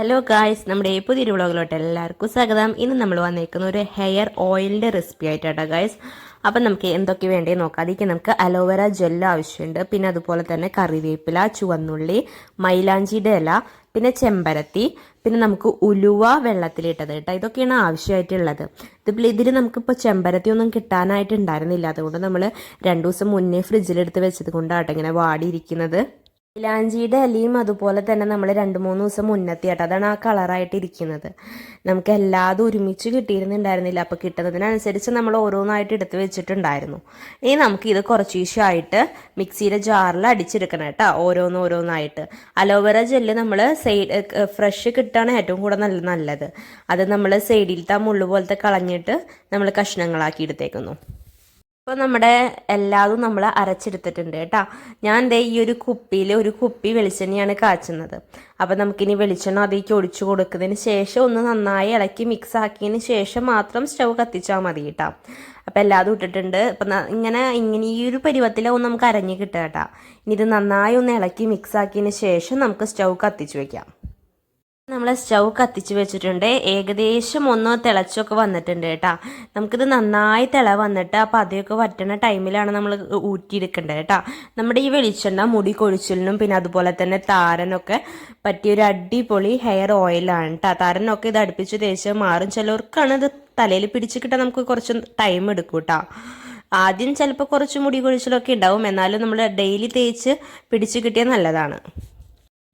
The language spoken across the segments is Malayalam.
ഹലോ ഗായ്സ് നമ്മുടെ പുതിയൊരു വ്ളോഗിലോട്ട് എല്ലാവർക്കും സ്വാഗതം. ഇന്ന് നമ്മൾ വന്നിരിക്കുന്ന ഒരു ഹെയർ ഓയിലിന്റെ റെസിപ്പി ആയിട്ടാണ് ഗായ്സ് അപ്പം നമുക്ക് എന്തൊക്കെ വേണ്ടേ നോക്കാം. അതിലേക്ക് നമുക്ക് അലോവേര ജെൽ ആവശ്യമുണ്ട്. പിന്നെ അതുപോലെ തന്നെ കറിവേപ്പില ചുവന്നുള്ളി മൈലാഞ്ചിയുടെ ഇല പിന്നെ ചെമ്പരത്തി പിന്നെ നമുക്ക് ഉലുവ വെള്ളത്തിലിട്ടത് കേട്ടോ. ഇതൊക്കെയാണ് ആവശ്യമായിട്ടുള്ളത്. ഇതിപ്പോൾ ഇതിൽ നമുക്കിപ്പോൾ ചെമ്പരത്തി ഒന്നും കിട്ടാനായിട്ടുണ്ടായിരുന്നില്ല അതുകൊണ്ട് നമ്മൾ രണ്ട് ദിവസം മുന്നേ ഫ്രിഡ്ജിലെടുത്ത് വെച്ചത് കൊണ്ടാട്ടോ ഇങ്ങനെ വാടിയിരിക്കുന്നത്. ഇലാഞ്ചിയുടെ ഇലയും അതുപോലെ തന്നെ നമ്മൾ രണ്ട് മൂന്ന് ദിവസം മുന്നത്തി ആട്ടോ. അതാണ് ആ കളറായിട്ട് ഇരിക്കുന്നത്. നമുക്ക് എല്ലാതും ഒരുമിച്ച് കിട്ടിയിരുന്നുണ്ടായിരുന്നില്ല. അപ്പോൾ കിട്ടുന്നതിനനുസരിച്ച് നമ്മൾ ഓരോന്നായിട്ട് എടുത്ത് വെച്ചിട്ടുണ്ടായിരുന്നു. ഇനി നമുക്ക് ഇത് കുറച്ച് ദിവസമായിട്ട് മിക്സിയുടെ ജാറിൽ അടിച്ചെടുക്കണം കേട്ടോ ഓരോന്ന് ഓരോന്നായിട്ട്. അലോവേര ജെല്ല് നമ്മൾ സൈഡ് ഫ്രഷ് കിട്ടുകയാണ് ഏറ്റവും കൂടെ നല്ല നല്ലത്. അത് നമ്മൾ സൈഡിലത്തെ മുള്ളു പോലത്തെ കളഞ്ഞിട്ട് നമ്മൾ കഷ്ണങ്ങളാക്കി എടുത്തേക്കുന്നു. ഇപ്പോൾ നമ്മുടെ എല്ലാതും നമ്മൾ അരച്ചെടുത്തിട്ടുണ്ട് കേട്ടോ. ഞാൻ ദേ ഈ ഒരു കുപ്പിയിൽ ഒരു കുപ്പി വെളിച്ചെണ്ണയാണ് കാച്ചുന്നത്. അപ്പോൾ നമുക്കിനി വെളിച്ചെണ്ണ അതിലേക്ക് ഒഴിച്ചു കൊടുക്കുന്നതിന് ശേഷം ഒന്ന് നന്നായി ഇളക്കി മിക്സ് ആക്കിയതിന് ശേഷം മാത്രം സ്റ്റൗ കത്തിച്ചാൽ മതി കേട്ടോ. അപ്പോൾ എല്ലാതും ഇട്ടിട്ടുണ്ട്. അപ്പം ഇങ്ങനെ ഇങ്ങനെ ഈ ഒരു പരുവത്തിലാവും നമുക്ക് അരഞ്ഞ് കിട്ടുക കേട്ടോ. ഇനി ഇത് നന്നായി ഒന്ന് ഇളക്കി മിക്സ് ആക്കിയതിന് ശേഷം നമുക്ക് സ്റ്റൗ കത്തിച്ച് വെക്കാം. നമ്മൾ സ്റ്റൗ കത്തിച്ച് വെച്ചിട്ടുണ്ട്. ഏകദേശം ഒന്ന് തിളച്ചൊക്കെ വന്നിട്ടുണ്ട് കേട്ടോ. നമുക്കിത് നന്നായി തിള വന്നിട്ട് അപ്പം അതൊക്കെ വറ്റുന്ന ടൈമിലാണ് നമ്മൾ ഊറ്റിയെടുക്കേണ്ടത് കേട്ടോ. നമ്മുടെ ഈ വെളിച്ചെണ്ണ മുടി കൊഴിച്ചിലിനും പിന്നെ അതുപോലെ തന്നെ താരനൊക്കെ പറ്റിയൊരു അടിപൊളി ഹെയർ ഓയിലാണ് കേട്ടോ. താരനൊക്കെ ഇത് അടുപ്പിച്ച് തേച്ച് മാറും. ചിലവർക്കാണ് ഇത് തലയിൽ പിടിച്ച് കിട്ടാൻ നമുക്ക് കുറച്ച് ടൈം എടുക്കും കേട്ടോ. ആദ്യം ചിലപ്പോൾ കുറച്ച് മുടി കൊഴിച്ചിലൊക്കെ ഉണ്ടാവും. എന്നാലും നമ്മൾ ഡെയിലി തേച്ച് പിടിച്ച് കിട്ടിയാൽ നല്ലതാണ്.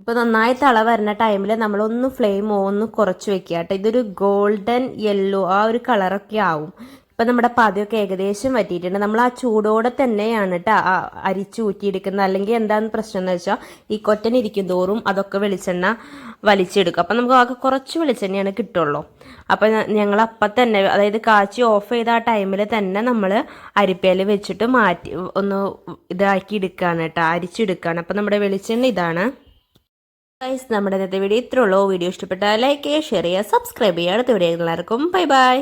ഇപ്പോൾ നന്നായി തള വരുന്ന ടൈമിൽ നമ്മളൊന്ന് ഫ്ലെയിം ഒന്ന് കുറച്ച് വെക്കുക കേട്ടോ. ഇതൊരു ഗോൾഡൻ യെല്ലോ ആ ഒരു കളറൊക്കെ ആവും. ഇപ്പം നമ്മുടെ പതിയൊക്കെ ഏകദേശം വറ്റിയിട്ടുണ്ട്. നമ്മൾ ആ ചൂടോടെ തന്നെയാണ് കേട്ടോ അരിച്ചു ഊറ്റിയെടുക്കുന്നത്. അല്ലെങ്കിൽ എന്താണെന്ന് പ്രശ്നം എന്ന് വെച്ചാൽ ഈ കൊറ്റൻ ഇരിക്കും തോറും അതൊക്കെ വെളിച്ചെണ്ണ വലിച്ചെടുക്കും. അപ്പം നമുക്ക് ആകെ കുറച്ച് വെളിച്ചെണ്ണയാണ് കിട്ടുള്ളൂ. അപ്പം ഞങ്ങൾ അപ്പം തന്നെ അതായത് കാച്ചി ഓഫ് ചെയ്ത ആ ടൈമിൽ തന്നെ നമ്മൾ അരിപ്പയിൽ വെച്ചിട്ട് മാറ്റി ഒന്ന് ഇതാക്കി എടുക്കുകയാണ് കേട്ടോ അരിച്ചെടുക്കുകയാണ് അപ്പം നമ്മുടെ വെളിച്ചെണ്ണ ഇതാണ്. ഗൈസ് നമ്മുടെ ഇന്നത്തെ വീഡിയോ ഇത്രയുള്ളൂ വീഡിയോ ഇഷ്ടപ്പെട്ടാൽ ലൈക്ക് ചെയ്യുക ഷെയർ ചെയ്യുക സബ്സ്ക്രൈബ് ചെയ്യുക. അടുത്ത വീഡിയോ എല്ലാവർക്കും ബൈ ബൈ